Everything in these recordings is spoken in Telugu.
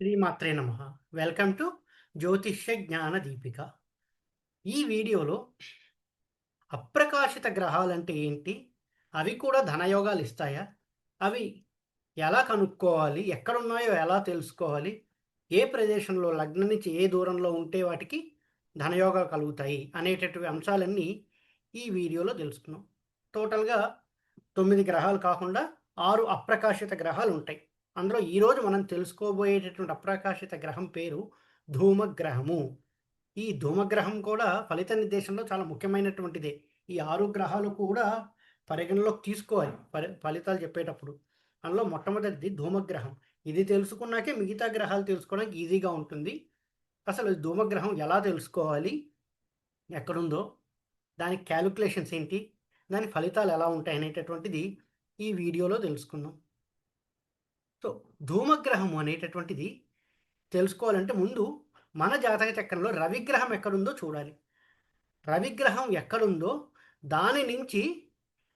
శ్రీమాత్రే నమ. వెల్కమ్ టు జ్యోతిష్య జ్ఞాన దీపిక. ఈ వీడియోలో అప్రకాశిత గ్రహాలంటే ఏంటి? అవి కూడా ధనయోగాలు ఇస్తాయా? అవి ఎలా కనుక్కోవాలి? ఎక్కడున్నాయో ఎలా తెలుసుకోవాలి? ఏ ప్రదేశంలో లగ్నం నుంచి ఏ దూరంలో ఉంటే వాటికి ధనయోగాలు కలుగుతాయి? అనేటటువంటి అంశాలన్నీ ఈ వీడియోలో తెలుసుకున్నాం టోటల్గా తొమ్మిది గ్రహాలు కాకుండా ఆరు అప్రకాశిత గ్రహాలు ఉంటాయి. అందులో ఈరోజు మనం తెలుసుకోబోయేటటువంటి అప్రకాశిత గ్రహం పేరు ధూమగ్రహము. ఈ ధూమగ్రహం కూడా ఫలిత నిర్దేశంలో చాలా ముఖ్యమైనటువంటిదే. ఈ ఆరు గ్రహాలు కూడా పరిగణలోకి తీసుకోవాలి. ఫలితాలు చెప్పేటప్పుడు. అందులో మొట్టమొదటిది ధూమగ్రహం. ఇది తెలుసుకున్నాకే మిగతా గ్రహాలు తెలుసుకోవడానికి ఈజీగా ఉంటుంది. అసలు ధూమగ్రహం ఎలా తెలుసుకోవాలి? ఎక్కడుందో? దాని క్యాలిక్యులేషన్స్ ఏంటి? దాని ఫలితాలు ఎలా ఉంటాయి అనేటటువంటిది ఈ వీడియోలో తెలుసుకుందాం. సో ధూమగ్రహం అనేటటువంటిది తెలుసుకోవాలంటే ముందు మన జాతక చక్రంలో రవిగ్రహం ఎక్కడుందో చూడాలి. రవిగ్రహం ఎక్కడుందో దాని నుంచి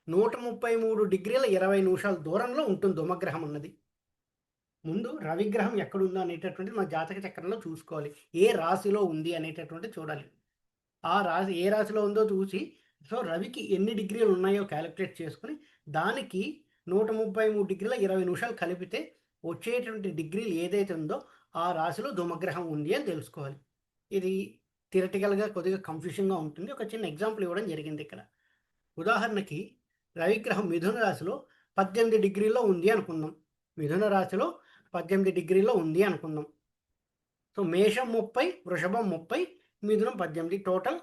నూట ముప్పై మూడు డిగ్రీల ఇరవై నిమిషాల దూరంలో ఉంటుంది ధూమగ్రహం అన్నది. ముందు రవిగ్రహం ఎక్కడుందో అనేటటువంటిది మన జాతక చక్రంలో చూసుకోవాలి. ఏ రాశిలో ఉంది అనేటటువంటి చూడాలి. ఆ రాశి ఏ రాశిలో ఉందో చూసి సో రవికి ఎన్ని డిగ్రీలు ఉన్నాయో క్యాలిక్యులేట్ చేసుకుని దానికి నూట ముప్పై మూడు డిగ్రీల ఇరవై నిమిషాలు కలిపితే వచ్చేటువంటి డిగ్రీలు ఏదైతే ఉందో ఆ రాశిలో ధూమగ్రహం ఉంది అని తెలుసుకోవాలి. ఇది థిరటికల్గా కొద్దిగా కన్ఫ్యూషన్గా ఉంటుంది. ఒక చిన్న ఎగ్జాంపుల్ ఇవ్వడం జరిగింది ఇక్కడ. ఉదాహరణకి రవిగ్రహం మిథున రాశిలో పద్దెనిమిది డిగ్రీలో ఉంది అనుకుందాం. మిథున రాశిలో పద్దెనిమిది డిగ్రీలో ఉంది అనుకుందాం. సో మేషం ముప్పై వృషభం ముప్పై మిథునం పద్దెనిమిది. టోటల్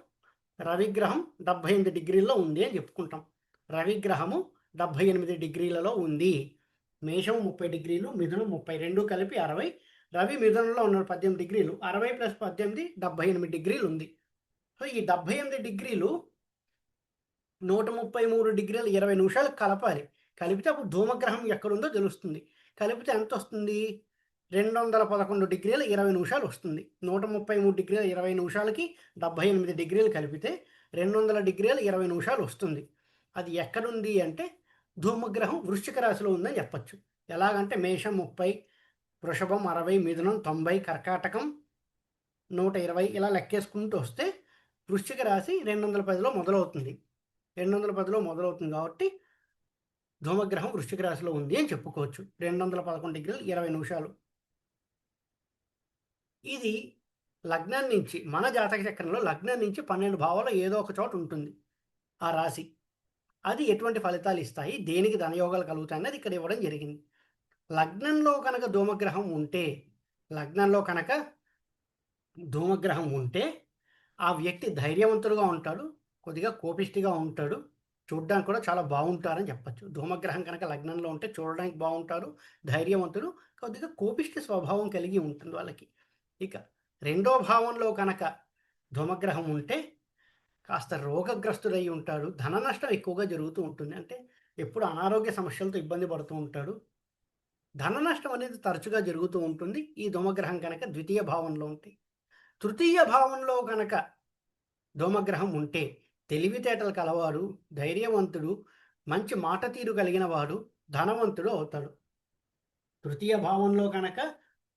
రవిగ్రహం డెబ్భై ఎనిమిది డిగ్రీల్లో ఉంది అని చెప్పుకుంటాం. రవిగ్రహము డెబ్భై ఎనిమిది డిగ్రీలలో ఉంది. మేషం ముప్పై డిగ్రీలు మిథునం ముప్పై రెండు కలిపి అరవై. రవి మిథునంలో ఉన్న పద్దెనిమిది డిగ్రీలు. అరవై ప్లస్ పద్దెనిమిది డెబ్బై ఎనిమిది డిగ్రీలు ఉంది. సో ఈ డెబ్బై ఎనిమిది డిగ్రీలు నూట ముప్పై మూడు డిగ్రీలు ఇరవై నిమిషాలు కలపాలి. కలిపితే అప్పుడు ధూమగ్రహం ఎక్కడుందో తెలుస్తుంది. కలిపితే ఎంత వస్తుంది? రెండు వందల పదకొండు డిగ్రీల ఇరవై నిమిషాలు వస్తుంది. నూట ముప్పై మూడు డిగ్రీల ఇరవై నిమిషాలకి డెబ్బై ఎనిమిది డిగ్రీలు కలిపితే రెండు వందల డిగ్రీల ఇరవై నిమిషాలు వస్తుంది. అది ఎక్కడుంది అంటే ధూమగ్రహం వృశ్చిక రాశిలో ఉందని చెప్పచ్చు. ఎలాగంటే మేషం ముప్పై వృషభం అరవై మిథునం తొంభై కర్కాటకం నూట ఇరవై ఇలా లెక్కేసుకుంటూ వస్తే వృశ్చిక రాశి రెండు వందల పదిలో మొదలవుతుంది. రెండు వందల పదిలో మొదలవుతుంది కాబట్టి ధూమగ్రహం వృశ్చిక రాశిలో ఉంది అని చెప్పుకోవచ్చు. రెండు వందల పదకొండు డిగ్రీలు ఇరవై నిమిషాలు. ఇది లగ్నం నుంచి మన జాతక చక్రంలో లగ్నం నుంచి పన్నెండు భావాలు ఏదో ఒక చోట ఉంటుంది. ఆ రాశి. అది ఎటువంటి ఫలితాలు ఇస్తాయి? దేనికి ధనయోగాలు కలుగుతాయి అన్నది ఇక్కడ ఇవ్వడం జరిగింది. లగ్నంలో కనుక ధూమగ్రహం ఉంటే లగ్నంలో కనుక ధూమగ్రహం ఉంటే ఆ వ్యక్తి ధైర్యవంతుడుగా ఉంటాడు కొద్దిగా కోపిష్టిగా ఉంటాడు చూడడానికి కూడా చాలా బాగుంటారని చెప్పచ్చు. ధూమగ్రహం కనుక లగ్నంలో ఉంటే చూడడానికి బాగుంటారు ధైర్యవంతుడు కొద్దిగా కోపిష్టి స్వభావం కలిగి ఉంటుంది వాళ్ళకి. ఇక రెండో భావంలో కనుక ధూమగ్రహం ఉంటే కాస్త రోగగ్రస్తుడై ఉంటాడు. ధన నష్టం ఎక్కువగా జరుగుతూ ఉంటుంది. అంటే ఎప్పుడు అనారోగ్య సమస్యలతో ఇబ్బంది పడుతూ ఉంటాడు. ధన నష్టం అనేది తరచుగా జరుగుతూ ఉంటుంది. ఈ దోమగ్రహం కనుక ద్వితీయ భావంలో ఉంటే తృతీయ భావంలో కనుక దోమగ్రహం ఉంటే తెలివితేటలు కలవాడు ధైర్యవంతుడు మంచి మాట తీరు కలిగిన వాడు ధనవంతుడు అవుతాడు. తృతీయ భావంలో కనుక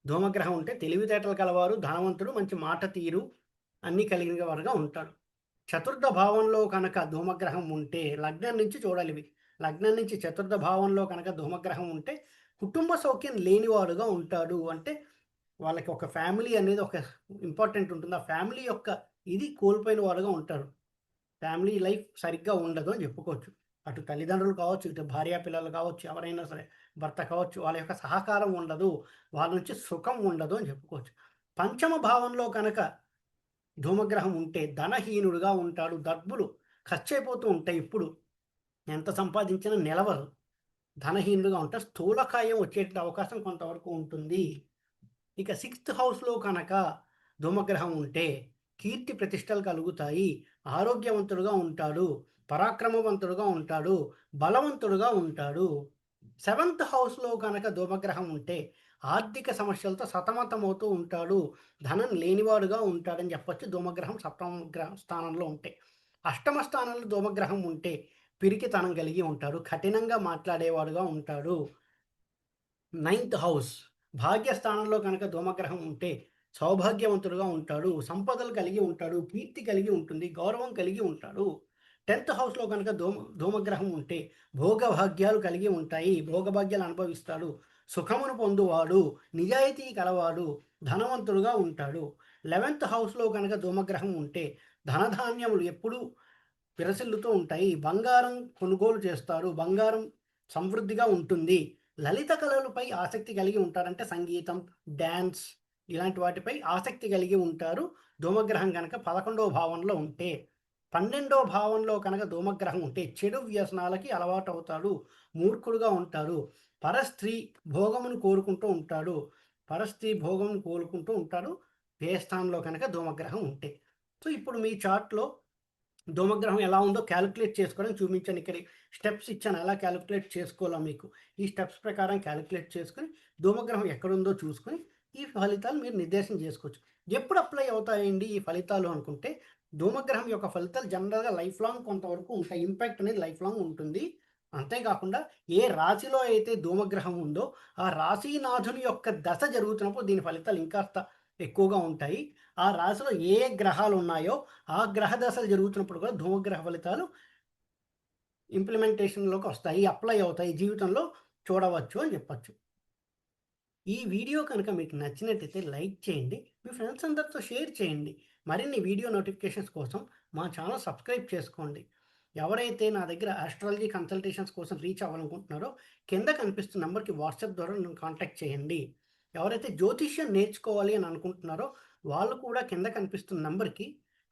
దోమగ్రహం ఉంటే తెలివితేటలు కలవారు ధనవంతుడు మంచి మాట తీరు అన్నీ కలిగిన వారుగా ఉంటాడు. చతుర్థ భావంలో కనుక ధూమగ్రహం ఉంటే లగ్నం నుంచి చూడాలి లగ్నం నుంచి చతుర్థ భావంలో కనుక ధూమగ్రహం ఉంటే కుటుంబ సౌఖ్యం లేని వారుగా ఉంటాడు అంటే వాళ్ళకి ఒక ఫ్యామిలీ అనేది ఒక ఇంపార్టెంట్ ఉంటుంది. ఆ ఫ్యామిలీ యొక్క ఇది కోల్పోయిన వాడుగా ఉంటారు. ఫ్యామిలీ లైఫ్ సరిగ్గా ఉండదు అని చెప్పుకోవచ్చు. అటు తల్లిదండ్రులు కావచ్చు ఇటు భార్యా పిల్లలు కావచ్చు ఎవరైనా సరే భర్త కావచ్చు వాళ్ళ యొక్క సహకారం ఉండదు. వాళ్ళ నుంచి సుఖం ఉండదు అని చెప్పుకోవచ్చు. పంచమ భావంలో కనుక ధూమగ్రహం ఉంటే ధనహీనుడుగా ఉంటాడు డబ్బులు ఖర్చు అయిపోతూ ఉంటాయి. ఇప్పుడు ఎంత సంపాదించినా నిలవరు. ధనహీనుడుగా ఉంటే స్థూలకాయం వచ్చే అవకాశం కొంతవరకు ఉంటుంది. ఇక సిక్స్త్ హౌస్లో కనుక ధూమగ్రహం ఉంటే కీర్తి ప్రతిష్టలు కలుగుతాయి. ఆరోగ్యవంతుడుగా ఉంటాడు. పరాక్రమవంతుడుగా ఉంటాడు. బలవంతుడుగా ఉంటాడు. సెవెంత్ హౌస్లో కనుక ధూమగ్రహం ఉంటే ఆర్థిక సమస్యలతో సతమతమవుతూ ఉంటాడు. ధనం లేనివాడుగా ఉంటాడని చెప్పొచ్చు. ధూమగ్రహం సప్తమ గ్రహ స్థానంలో ఉంటే. అష్టమ స్థానంలో ధూమగ్రహం ఉంటే పిరికితనం కలిగి ఉంటాడు. కఠినంగా మాట్లాడేవాడుగా ఉంటాడు. Ninth house. భాగ్యస్థానంలో కనుక ధూమగ్రహం ఉంటే సౌభాగ్యవంతుడుగా ఉంటాడు. సంపదలు కలిగి ఉంటాడు. కీర్తి కలిగి ఉంటుంది. గౌరవం కలిగి ఉంటాడు. టెన్త్ హౌస్లో కనుక ధూమ ధూమగ్రహం ఉంటే భోగభాగ్యాలు కలిగి ఉంటాయి. భోగభాగ్యాలు అనుభవిస్తాడు. సుఖమును పొందువాడు. నిజాయితీ కలవాడు. ధనవంతుడుగా ఉంటాడు. లెవెన్త్ హౌస్లో కనుక ధూమగ్రహం ఉంటే ధనధాన్యములు ఎప్పుడూ విరసిల్లుతూ ఉంటాయి. బంగారం కొనుగోలు చేస్తారు బంగారం సమృద్ధిగా ఉంటుంది. లలిత కళలపై ఆసక్తి కలిగి ఉంటారంటే సంగీతం డ్యాన్స్ ఇలాంటి వాటిపై ఆసక్తి కలిగి ఉంటారు. ధూమగ్రహం కనుక పదకొండవ భావంలో ఉంటే పన్నెండో భావంలో కనుక ధూమగ్రహం ఉంటే చెడు వ్యసనాలకి అలవాటు అవుతాడు మూర్ఖుడుగా ఉంటాడు పరస్త్రీ భోగమును కోరుకుంటూ ఉంటాడు పరస్త్రీ భోగమును కోరుకుంటూ ఉంటాడు వ్యయస్థానంలో కనుక ధూమగ్రహం ఉంటే. సో ఇప్పుడు మీ చార్ట్లో ధూమగ్రహం ఎలా ఉందో క్యాలిక్యులేట్ చేసుకోవడం చూపించాను ఇక్కడ స్టెప్స్ ఇచ్చాను. ఎలా క్యాలిక్యులేట్ చేసుకోవాలా మీకు. ఈ స్టెప్స్ ప్రకారం క్యాలిక్యులేట్ చేసుకుని ధూమగ్రహం ఎక్కడుందో చూసుకొని ఈ ఫలితాలు మీరు నిర్దేశం చేసుకోవచ్చు. ఎప్పుడు అప్లై అవుతాయండి ఈ ఫలితాలు అనుకుంటే ధూమగ్రహం యొక్క ఫలితాలు జనరల్గా లైఫ్ లాంగ్ కొంతవరకు ఉంటాయి. ఇంపాక్ట్ అనేది లైఫ్ లాంగ్ ఉంటుంది. అంతేకాకుండా ఏ రాశిలో అయితే ధూమగ్రహం ఉందో ఆ రాశీనాథుని యొక్క దశ జరుగుతున్నప్పుడు దీని ఫలితాలు ఇంకాస్త ఎక్కువగా ఉంటాయి. ఆ రాశిలో ఏ గ్రహాలు ఉన్నాయో ఆ గ్రహ దశలు జరుగుతున్నప్పుడు కూడా ధూమగ్రహ ఫలితాలు ఇంప్లిమెంటేషన్లోకి వస్తాయి. అప్లై అవుతాయి. జీవితంలో చూడవచ్చు అని చెప్పచ్చు. ఈ వీడియో కనుక మీకు నచ్చినట్టయితే లైక్ చేయండి మీ ఫ్రెండ్స్ అందరితో షేర్ చేయండి. మరిన్ని వీడియో నోటిఫికేషన్స్ కోసం మా ఛానల్ సబ్స్క్రైబ్ చేసుకోండి. ఎవరైతే నా దగ్గర ఆస్ట్రాలజీ కన్సల్టేషన్స్ కోసం రీచ్ అవ్వాలనుకుంటున్నారో కింద కనిపిస్తున్న నెంబర్కి వాట్సాప్ ద్వారా నన్ను కాంటాక్ట్ చేయండి. ఎవరైతే జ్యోతిష్యం నేర్చుకోవాలి అని అనుకుంటున్నారో వాళ్ళు కూడా కింద కనిపిస్తున్న నెంబర్కి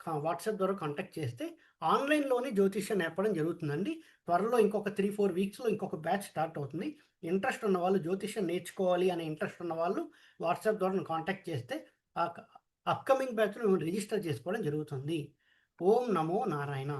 వాట్సాప్ ద్వారా కాంటాక్ట్ చేస్తే ఆన్లైన్లోనే జ్యోతిష్యం నేర్పడం జరుగుతుందండి. త్వరలో ఇంకొక త్రీ ఫోర్ వీక్స్లో ఇంకొక బ్యాచ్ స్టార్ట్ అవుతుంది. ఇంట్రెస్ట్ ఉన్న వాళ్ళు జ్యోతిష్యం నేర్చుకోవాలి అనే ఇంట్రెస్ట్ ఉన్న వాళ్ళు వాట్సాప్ ద్వారా కాంటాక్ట్ చేస్తే ఆ అప్కమింగ్ బ్యాచ్లో రిజిస్టర్ చేసుకోవడం జరుగుతుంది. ఓం నమో నారాయణ.